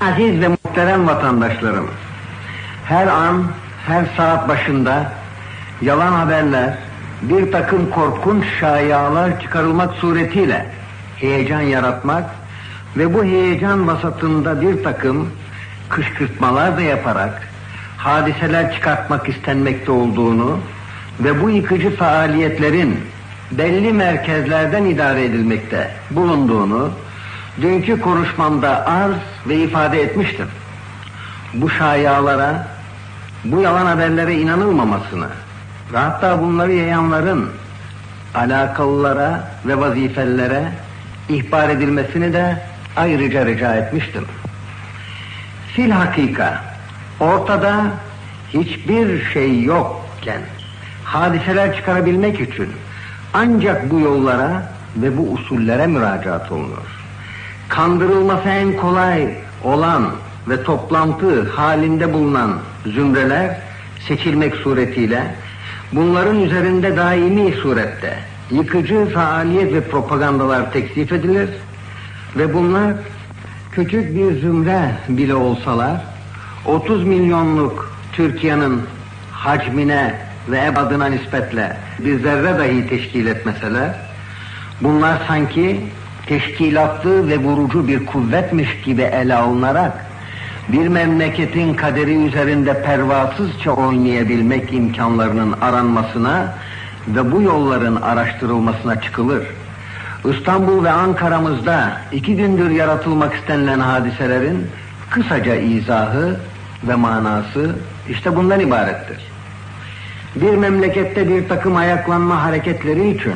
Aziz ve muhterem vatandaşlarım, her an, her saat başında yalan haberler, bir takım korkunç şayialar çıkarılmak suretiyle heyecan yaratmak ve bu heyecan vasatında bir takım kışkırtmalar da yaparak hadiseler çıkartmak istenmekte olduğunu ve bu yıkıcı faaliyetlerin belli merkezlerden idare edilmekte bulunduğunu dünkü konuşmamda arz ve ifade etmiştim. Bu şayialara, bu yalan haberlere inanılmamasını ve hatta bunları yayanların alakalılara ve vazifelere ihbar edilmesini de ayrıca rica etmiştim. Fil hakika ortada hiçbir şey yokken hadiseler çıkarabilmek için ancak bu yollara ve bu usullere müracaat olunur. Kandırılması en kolay olan ve toplantı halinde bulunan zümreler seçilmek suretiyle bunların üzerinde daimi surette yıkıcı faaliyet ve propagandalar teksif edilir ve bunlar küçük bir zümre bile olsalar 30 milyonluk Türkiye'nin hacmine ve ebadına nispetle bir zerre dahi teşkil etmeseler bunlar sanki teşkilatlı ve vurucu bir kuvvetmiş gibi ele alınarak bir memleketin kaderi üzerinde pervasızca oynayabilmek imkanlarının aranmasına ve bu yolların araştırılmasına çıkılır. İstanbul ve Ankara'mızda iki gündür yaratılmak istenilen hadiselerin kısaca izahı ve manası işte bundan ibarettir. Bir memlekette bir takım ayaklanma hareketleri için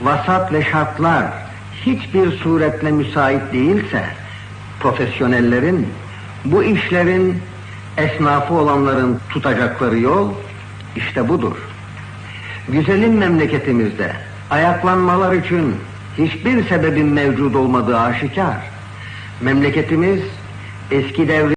vasat ve şartlar hiçbir suretle müsait değilse profesyonellerin bu işlerin esnafı olanların tutacakları yol işte budur. Güzelim memleketimizde ayaklanmalar için hiçbir sebebin mevcut olmadığı aşikar. Memleketimiz eski devri